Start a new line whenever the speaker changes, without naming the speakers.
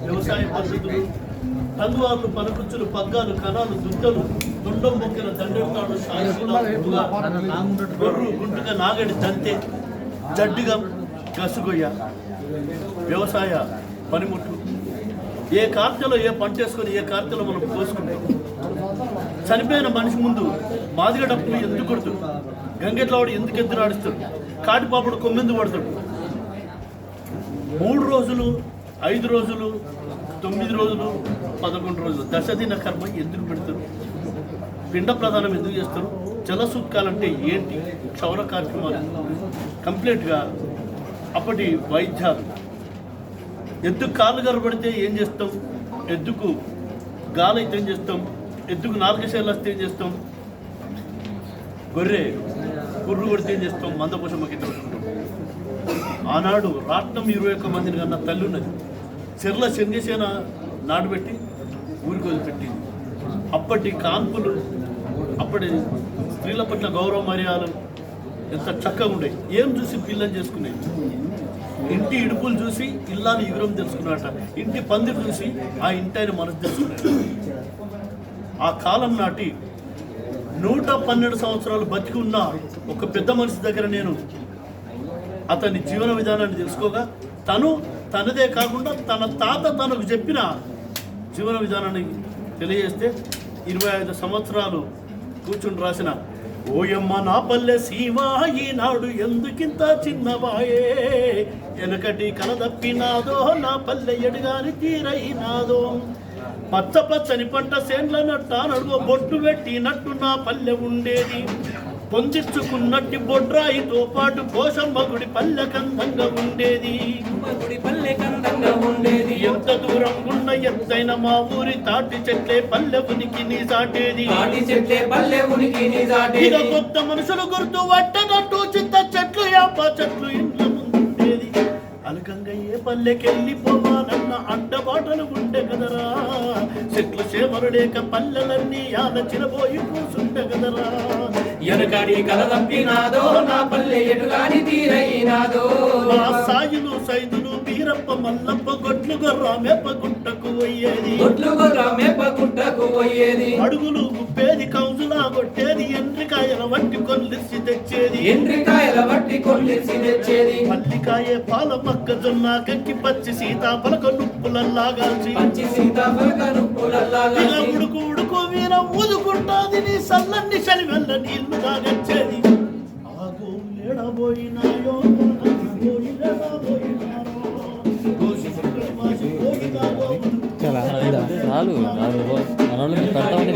వ్యవసాయ పద్ధతులు కందువార్లు పనకుచ్చులు పగ్గాలు కణాలు దుద్దలు దుండం మొక్కిన దండెడతాడు గొర్రు గుంటుగా నాగడి తంతే జడ్డిగా గసుగొయ్య. వ్యవసాయ పనిముట్లు. ఏ కార్తెలో ఏ పంట వేసుకొని ఏ కార్తెలో మనం కోసుకుంటాం? చనిపోయిన మనిషి ముందు మాదిగ డప్పులు ఎందుకు కొడుతాడు? గంగెట్లవాడు ఎందుకు ఎద్దు నాడుస్తాడు కాటిపాపుడు కొమ్మెందు పడతాడు. మూడు రోజులు ఐదు రోజులు తొమ్మిది రోజులు పదకొండు రోజులు. దశదిన కర్మ ఎందుకు పెడతారు? పిండ ప్రదానం ఎందుకు చేస్తారు? జలసూత్కాలంటే ఏంటి? క్షౌర కార్యక్రమాలు. కంప్లీట్గా అప్పటి వైద్యాలు. ఎద్దుకు కాళ్ళు గర్రపడితే ఏం చేస్తాం? ఎద్దుకు గాలైతే ఏం చేస్తాం? ఎద్దుకు నాలుగశైలు వస్తే ఏం చేస్తాం? గొర్రె గుర్రు కొడితే ఏం చేస్తాం? మందపోషమ్మకి పెట్టుకుంటాం ఆనాడు రాట్నం ఇరవై ఒక్క మందిని కన్నా తల్లి ఉన్నది. చెర్ల చంద్రసేన నాటుబెట్టి ఊరికి వదిలిపెట్టింది. అప్పటి కాన్పులు అప్పటి స్త్రీల పట్ల గౌరవ మర్యాదలు ఎంత చక్కగా ఉండేవి ఏం చూసి పిల్లని చేసుకునేది? ఇంటి ఇడుపులు చూసి ఇల్లాని ఎగురం తెలుసుకున్నాడట ఇంటి పందిరు చూసి ఆ ఇంటి ఆయన మనసు తెలుసుకున్నాడు ఆ కాలం నాటి నూట పన్నెండు సంవత్సరాలు బతికి ఉన్న ఒక పెద్ద మనిషి దగ్గర నేను అతని జీవన విధానాన్ని తెలుసుకోగా తను తనదే కాకుండా తన తాత తనకు చెప్పిన జీవన విధానాన్ని తెలియజేస్తే ఇరవై ఐదు సంవత్సరాలు కూర్చుని రాసిన ఓయమ్మ నా పల్లె సీమా ఈనాడు ఎందుకింత చిన్నవాయే? వెనకటి కలదప్పినాదో నా పల్లె ఎడుగాని తీరైనాదో. పచ్చ పచ్చని పంట సేండ్ల నట్ట బొట్టు పెట్టినట్టు నా పల్లె ఉండేది. పొందించుకున్నట్టి బొడ్రాయితో పాటు పోషమ్మ గుడి పల్లె కందంగా ఉండేది.
గుడి పల్లె కందంగా ఉండేది.
ఎంత దూరం ఉన్న ఎత్తైన మా ఊరి తాటి చెట్లే పల్లె ఉనికి నీ సాటేది
తాటి చెట్లే పల్లె ఉనికి
ఇక
నిజాటేది
కొత్త మనుషులు గుర్తు పట్టనట్టు చిత్త చెట్లు యాప చెట్లు ఇంట్లో ముందుండేది అలకంగా ఏ పల్లెకెళ్ళి పోవాలన్న అడ్డబాటలు ఉండే కదరా. చెట్లు చేమరుడేక పల్లెలన్నీ ఆన చిరబోయి కూసుండే కదరా
కలదప్పినాదో నా పల్లె ఎటుగాని తీరైనాదో.
సాయులు సైదులు వీరప్ప మల్లప్ప గొడ్లు గొర్ర మెప్ప గుట్టకు పోయేది.
ఒట్లు గొర్ర మేప గుట్టకు పోయేది.
అడుగులు గుప్పేది కౌజులా కొట్టేది ఎండ్రికాయల వంటి కొల్లిసి తెచ్చేది.
ఎండ్రికాయల వట్టి కొల్లిసి తెచ్చేది.
పల్లికాయ పాల మొక్కజొన్న కంకి పచ్చి సీతాఫలక నుప్పులల్లాగాల్చి
పచ్చి సీతాఫలక నుప్పులల్లాగా
ఇలా ఉడుకు ఉడుకు వీర ఊదుకుంటాది నీ సల్లన్ని
చాలా చాలు నాలుగు మనోళ్ళు పెడతామని